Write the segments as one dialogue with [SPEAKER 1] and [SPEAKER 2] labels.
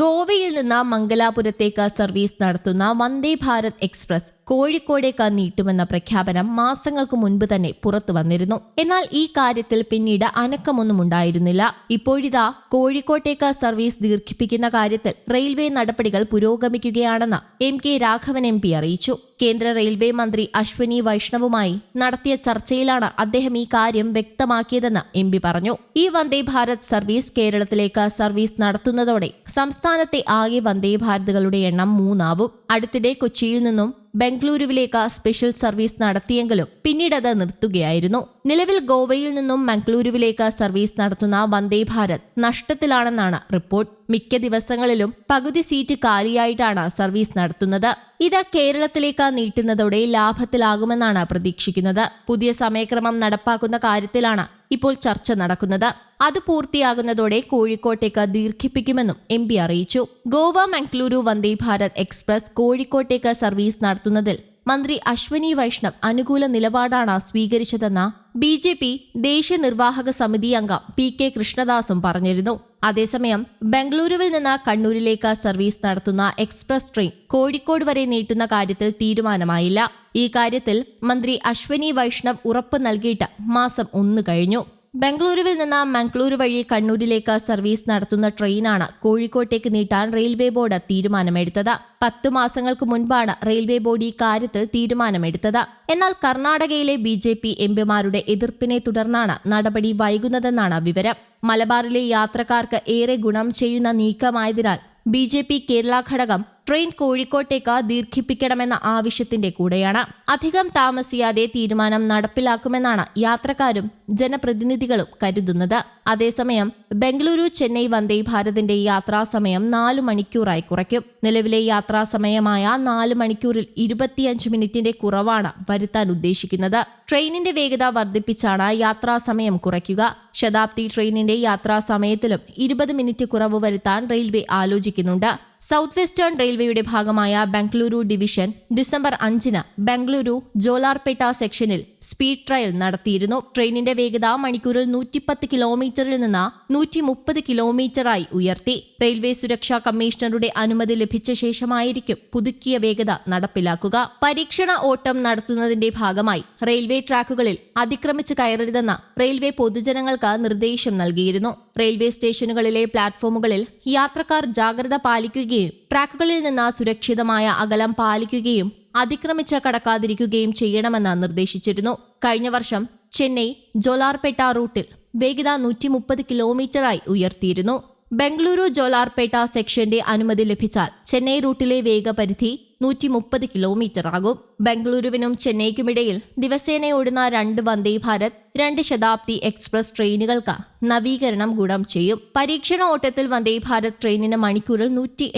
[SPEAKER 1] ഗോവയിൽ നിന്ന് മംഗലാപുരത്തേക്ക് സർവീസ് നടത്തുന്ന വന്ദേ ഭാരത് എക്സ്പ്രസ്. കോഴിക്കോടേക്ക് നീട്ടുമെന്ന പ്രഖ്യാപനം മാസങ്ങൾക്ക് മുൻപ് തന്നെ പുറത്തു വന്നിരുന്നു. എന്നാൽ ഈ കാര്യത്തിൽ പിന്നീട് അനക്കമൊന്നും ഉണ്ടായിരുന്നില്ല. ഇപ്പോഴിതാ കോഴിക്കോട്ടേക്ക് സർവീസ് ദീർഘിപ്പിക്കുന്ന കാര്യത്തിൽ റെയിൽവേ നടപടികൾ പുരോഗമിക്കുകയാണെന്ന് M K Raghavan M P അറിയിച്ചു. കേന്ദ്ര റെയിൽവേ മന്ത്രി അശ്വനി വൈഷ്ണവുമായി നടത്തിയ ചർച്ചയിലാണ് അദ്ദേഹം ഈ കാര്യം വ്യക്തമാക്കിയതെന്ന് എം പി പറഞ്ഞു. ഈ വന്ദേ ഭാരത് സർവീസ് കേരളത്തിലേക്ക് സർവീസ് നടത്തുന്നതോടെ സംസ്ഥാനത്തെ ആകെ വന്ദേ ഭാരതുകളുടെ എണ്ണം മൂന്നാവും. അടുത്തിടെ കൊച്ചിയിൽ നിന്നും ബംഗളൂരുവിലേക്ക് സ്പെഷ്യൽ സർവീസ് നടത്തിയെങ്കിലും പിന്നീട് അത് നിർത്തുകയായിരുന്നു. നിലവിൽ ഗോവയിൽ നിന്നും മംഗളൂരുവിലേക്ക് സർവീസ് നടത്തുന്ന വന്ദേ ഭാരത് നഷ്ടത്തിലാണെന്നാണ് റിപ്പോർട്ട് മിക്ക ദിവസങ്ങളിലും പകുതി സീറ്റ് കാലിയായിട്ടാണ് സർവീസ് നടത്തുന്നത്. ഇത് കേരളത്തിലേക്ക് നീട്ടുന്നതോടെ ലാഭത്തിലാകുമെന്നാണ് പ്രതീക്ഷിക്കുന്നത്. പുതിയ സമയക്രമം നടപ്പാക്കുന്ന കാര്യത്തിലാണ് ഇപ്പോൾ ചർച്ച നടക്കുന്നത് അത് പൂർത്തിയാകുന്നതോടെ കോഴിക്കോട്ടേക്ക് ദീർഘിപ്പിക്കുമെന്നും എം പി അറിയിച്ചു. ഗോവ മംഗളൂരു വന്ദേ ഭാരത് എക്സ്പ്രസ് കോഴിക്കോട്ടേക്ക് സർവീസ് നടത്തുന്നതിൽ മന്ത്രി അശ്വനി വൈഷ്ണവ് അനുകൂല നിലപാടാണ് സ്വീകരിച്ചതെന്ന ബി ജെ പി ദേശീയ നിർവാഹക സമിതി അംഗം പി കെ കൃഷ്ണദാസും പറഞ്ഞിരുന്നു. അതേസമയം ബംഗളൂരുവിൽ നിന്ന് കണ്ണൂരിലേക്ക് സർവീസ് നടത്തുന്ന എക്സ്പ്രസ് ട്രെയിൻ കോഴിക്കോട് വരെ നീട്ടുന്ന കാര്യത്തിൽ തീരുമാനമായില്ല. ഈ കാര്യത്തിൽ മന്ത്രി അശ്വനി വൈഷ്ണവ് ഉറപ്പ് നൽകിയിട്ട് മാസം ഒന്ന് കഴിഞ്ഞു. ബംഗളൂരുവിൽ നിന്ന് മംഗളൂരു വഴി കണ്ണൂരിലേക്ക് സർവീസ് നടത്തുന്ന ട്രെയിനാണ് കോഴിക്കോട്ടേക്ക് നീട്ടാൻ റെയിൽവേ ബോർഡ് തീരുമാനമെടുത്തത്. പത്തു മാസങ്ങൾക്ക് മുൻപാണ് റെയിൽവേ ബോർഡ് ഈ കാര്യത്തിൽ തീരുമാനമെടുത്തത്. എന്നാൽ കർണാടകയിലെ ബി ജെ പി എംപിമാരുടെ എതിർപ്പിനെ തുടർന്നാണ് നടപടി വൈകുന്നതെന്നാണ് വിവരം. മലബാറിലെ യാത്രക്കാർക്ക് ഏറെ ഗുണം ചെയ്യുന്ന നീക്കമായതിനാൽ ബി കേരള ഘടകം ട്രെയിൻ കോഴിക്കോട്ടേക്ക് ദീർഘിപ്പിക്കണമെന്ന ആവശ്യത്തിന്റെ കൂടെയാണ്. അധികം താമസിയാതെ തീരുമാനം നടപ്പിലാക്കുമെന്നാണ് യാത്രക്കാരും ജനപ്രതിനിധികളും കരുതുന്നത്. അതേസമയം ബംഗളൂരു ചെന്നൈ വന്ദേ ഭാരതിന്റെ യാത്രാസമയം നാല് മണിക്കൂറായി കുറയ്ക്കും. നിലവിലെ യാത്രാസമയമായ നാല് മണിക്കൂറിൽ ഇരുപത്തിയഞ്ച് മിനിറ്റിന്റെ കുറവാണ് വരുത്താൻ ഉദ്ദേശിക്കുന്നത്. ട്രെയിനിന്റെ വേഗത വർദ്ധിപ്പിച്ചാണ് യാത്രാസമയം കുറയ്ക്കുക. ശതാബ്ദി ട്രെയിനിന്റെ യാത്രാസമയത്തിലും ഇരുപത് മിനിറ്റ് കുറവ് വരുത്താൻ റെയിൽവേ ആലോചിക്കുന്നുണ്ട്. സൗത്ത് വെസ്റ്റേൺ റെയിൽവേയുടെ ഭാഗമായ ബംഗളൂരു ഡിവിഷൻ ഡിസംബർ അഞ്ചിന് ബംഗളൂരു ജോലാർപേട്ട സെക്ഷനിൽ സ്പീഡ് ട്രയൽ നടത്തിയിരുന്നു. ട്രെയിനിന്റെ വേഗത മണിക്കൂറിൽ നൂറ്റിപ്പത്ത് കിലോമീറ്ററിൽ നിന്ന് നൂറ്റി മുപ്പത് കിലോമീറ്ററായി ഉയർത്തി. റെയിൽവേ സുരക്ഷാ കമ്മീഷണറുടെ അനുമതി ലഭിച്ച ശേഷമായിരിക്കും പുതുക്കിയ വേഗത നടപ്പിലാക്കുക. പരീക്ഷണ ഓട്ടം നടത്തുന്നതിന്റെ ഭാഗമായി റെയിൽവേ ട്രാക്കുകളിൽ അതിക്രമിച്ച് കയറരുതെന്ന റെയിൽവേ പൊതുജനങ്ങൾക്ക് നിർദ്ദേശം നൽകിയിരുന്നു. റെയിൽവേ സ്റ്റേഷനുകളിലെ പ്ലാറ്റ്ഫോമുകളിൽ യാത്രക്കാർ ജാഗ്രത പാലിക്കുകയും ട്രാക്കുകളിൽ നിന്ന് സുരക്ഷിതമായ അകലം പാലിക്കുകയും അതിക്രമിച്ച് കടക്കാതിരിക്കുകയും ചെയ്യണമെന്ന് നിർദ്ദേശിച്ചിരുന്നു. കഴിഞ്ഞ വർഷം ചെന്നൈ ജോലാർപേട്ട റൂട്ടിൽ വേഗത നൂറ്റി മുപ്പത് കിലോമീറ്ററായി ഉയർത്തിയിരുന്നു. ബംഗളൂരു ജോലാർപേട്ട സെക്ഷന്റെ അനുമതി ലഭിച്ചാൽ ചെന്നൈ റൂട്ടിലെ വേഗപരിധി നൂറ്റി മുപ്പത് കിലോമീറ്റർ ആകും ബംഗളൂരുവിനും ചെന്നൈക്കുമിടയിൽ ദിവസേന ഓടുന്ന രണ്ട് വന്ദേ ഭാരത് രണ്ട് ശതാബ്ദി എക്സ്പ്രസ് ട്രെയിനുകൾക്ക് നവീകരണം ഗുണം ചെയ്യും. പരീക്ഷണ ഓട്ടത്തിൽ വന്ദേ ഭാരത് ട്രെയിനിന് മണിക്കൂറിൽ നൂറ്റി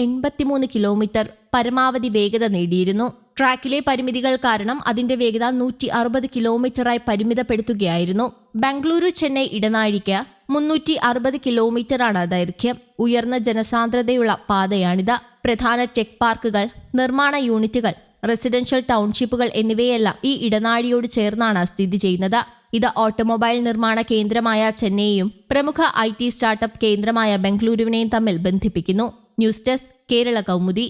[SPEAKER 1] കിലോമീറ്റർ പരമാവധി വേഗത നേടിയിരുന്നു. ട്രാക്കിലെ പരിമിതികൾ കാരണം അതിന്റെ വേഗത നൂറ്റി അറുപത് കിലോമീറ്ററായി പരിമിതപ്പെടുത്തുകയായിരുന്നു. ബംഗളൂരു ചെന്നൈ ഇടനാഴിക്ക് മുന്നൂറ്റി അറുപത് കിലോമീറ്ററാണ് ദൈർഘ്യം. ഉയർന്ന ജനസാന്ദ്രതയുള്ള പാതയാണിത്. പ്രധാന ടെക് പാർക്കുകൾ നിർമ്മാണ യൂണിറ്റുകൾ റെസിഡൻഷ്യൽ ടൗൺഷിപ്പുകൾ എന്നിവയെല്ലാം ഈ ഇടനാഴിയോട് ചേർന്നാണ് സ്ഥിതി ചെയ്യുന്നത്. ഇത് ഓട്ടോമൊബൈൽ നിർമ്മാണ കേന്ദ്രമായ ചെന്നൈയും പ്രമുഖ ഐ ടി സ്റ്റാർട്ടപ്പ് കേന്ദ്രമായ ബംഗളൂരുവിനെയും തമ്മിൽ ബന്ധിപ്പിക്കുന്നു. News desk Kerala Kaumudi.